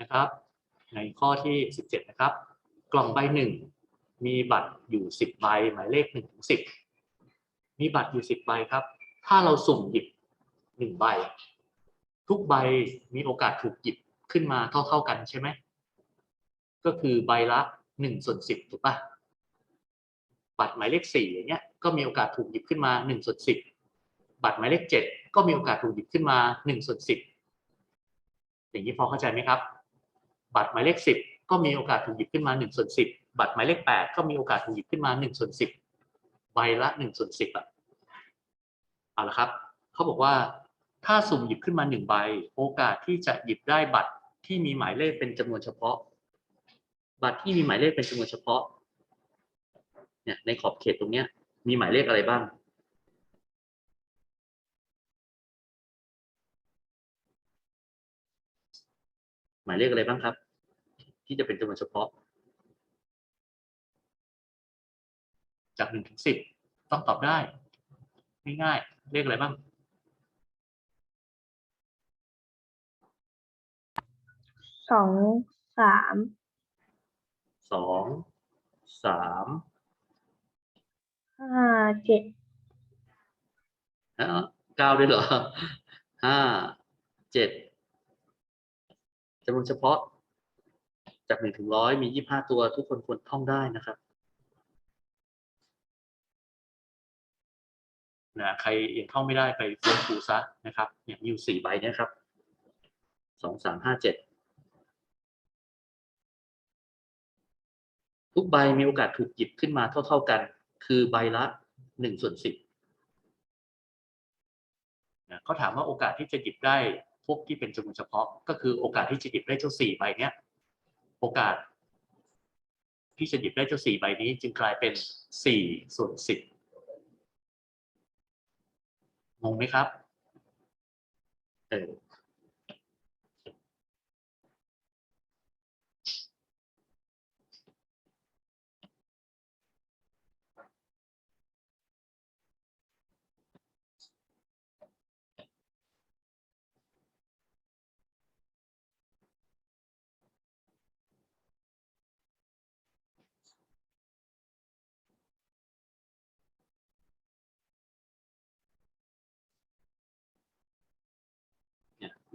นะครับ ในข้อที่ 17 นะครับ กล่องใบหนึ่งมีบัตรอยู่ 10 ใบหมายเลข1ถึง10 มีบัตรอยู่ 10 ใบครับ ถ้าเราสุ่มหยิบ 1 ใบ ทุกใบมีโอกาสถูกหยิบขึ้นมาเท่า ๆกันใช่ไหม ก็คือใบละ1ส่วน10 ถูกปะบัตรหมายเลข4อย่างเงี้ยก็มีโอกาสถูกหยิบขึ้นมา1ส่วน10 บัตรหมายเลข 7 ก็มีโอกาสถูกหยิบขึ้นมา1ส่วน10อย่างนี้พอเข้าใจไหมครับ บัตรหมายเลข 10 ก็มีโอกาสถูกหยิบขึ้นมา1ส่วน10 บัตรหมายเลข 8 ก็มีโอกาสถูกหยิบขึ้นมา1ส่วน10ใบละ1ส่วน10อะเอาละครับเขาบอกว่าถ้าสุ่มหยิบขึ้นมา1ใบ โอกาสที่จะหยิบได้บัตรที่มีหมายเลขเป็นจำนวนเฉพาะ บัตรที่มีหมายเลขเป็นจำนวนเฉพาะเนี่ยในขอบเขตตรงเนี้ย มีหมายเลขอะไรบ้างหมายเลขอะไรบ้างครับ ที่จะเป็นจำนวนเฉพาะ จากหนึ่งถึงสิบต้องตอบได้ ง่ายๆเลขอะไรบ้างสองสามสองสามห้าเจ็ดฮะเก้าด้วยเหรอห้าเจ็ดจำนวนเฉพาะ จากหนึ่งถึงร้อยมียี่ห้าตัวทุกคนควรท่องได้นะครับนะใครยังท่องไม่ได้ไปฟื้นฟูซะนะครับเนี่ยมีอยู่สี่ใบนี่ยครับสองสามห้าเจ็ดทุกใบมีโอกาสถูกหยิบขึ้นมาเท่า ๆกัน คือใบละหนึ่งส่วนสิบนะเขาถามว่าโอกาสที่จะหยิบได้พวกที่เป็นจำนวนเฉพาะ ก็คือโอกาสที่จะหยิบได้เจ้าสี่ใบเนี้ย โอกาส ที่จะหยิบได้เจ้าสี่ใบนี้ จึงกลายเป็นสี่ส่วนสิบงงไหมครับ เออ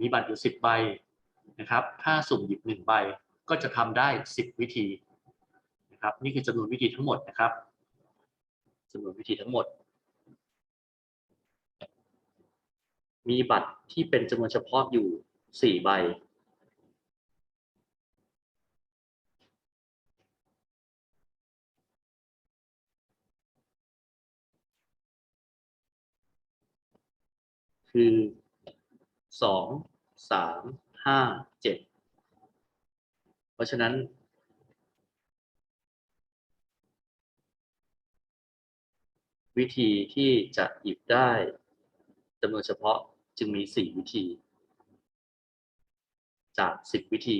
มีบัตรอยู่สิบใบนะครับ ถ้าสุ่มหยิบหนึ่งใบก็จะทำได้สิบวิธีนะครับนี่คือจำนวนวิธีทั้งหมดนะครับจำนวนวิธีทั้งหมด มีบัตรที่เป็นจำนวนเฉพาะอยู่สี่ใบคือสอง สามห้าเจ็ดเพราะฉะนั้น วิธีที่จะหยิบได้จำนวนเฉพาะจึงมีสี่วิธี จากสิบวิธี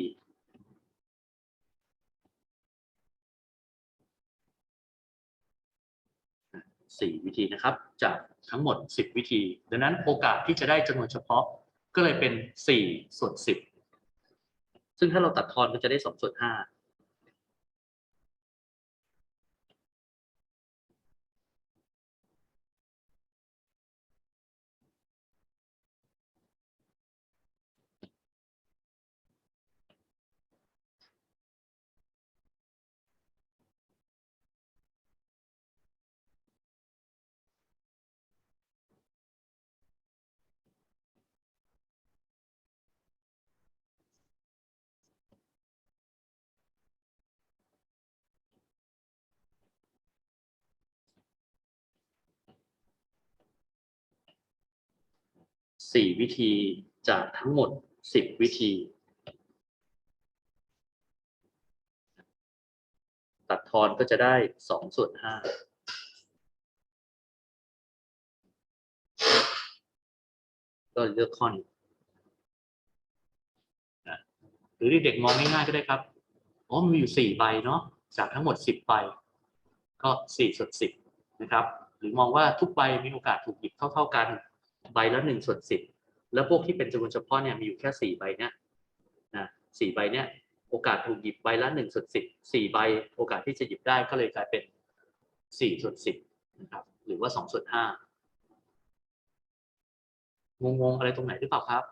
สี่วิธีนะครับ จากทั้งหมดสิบวิธี ดังนั้นโอกาสที่จะได้จำนวนเฉพาะ ก็เลยเป็นสี่ส่วนสิบซึ่งถ้าเราตัดทอนก็จะได้สองส่วนห้ สี่วิธีจากทั้งหมดสิบวิธี ตัดทอนก็จะได้สองส่วนห้าก็เลือกข้อนี้นะหรือเด็กมองง่ายๆก็ได้ครับ อ๋อมันมีอยู่สี่ใบเนาะ จากทั้งหมดสิบใบ ก็สี่ส่วนสิบนะครับ หรือมองว่าทุกใบมีโอกาสถูกหยิบเท่าๆกัน ใบละหนึ่งส่วนสิบแล้วพวกที่เป็นจำนวนเฉพาะเนี่ยมีอยู่แค่สี่ใบเนี่ยนะสี่ใบเนี่ยโอกาสถูกหยิบใบละหนึ่งส่วนสิบสี่ใบโอกาสที่จะหยิบได้ก็เลยกลายเป็นสี่ส่วนสิบนะครับหรือว่าสองส่วนห้างงๆอะไรตรงไหนหรือเปล่าครับ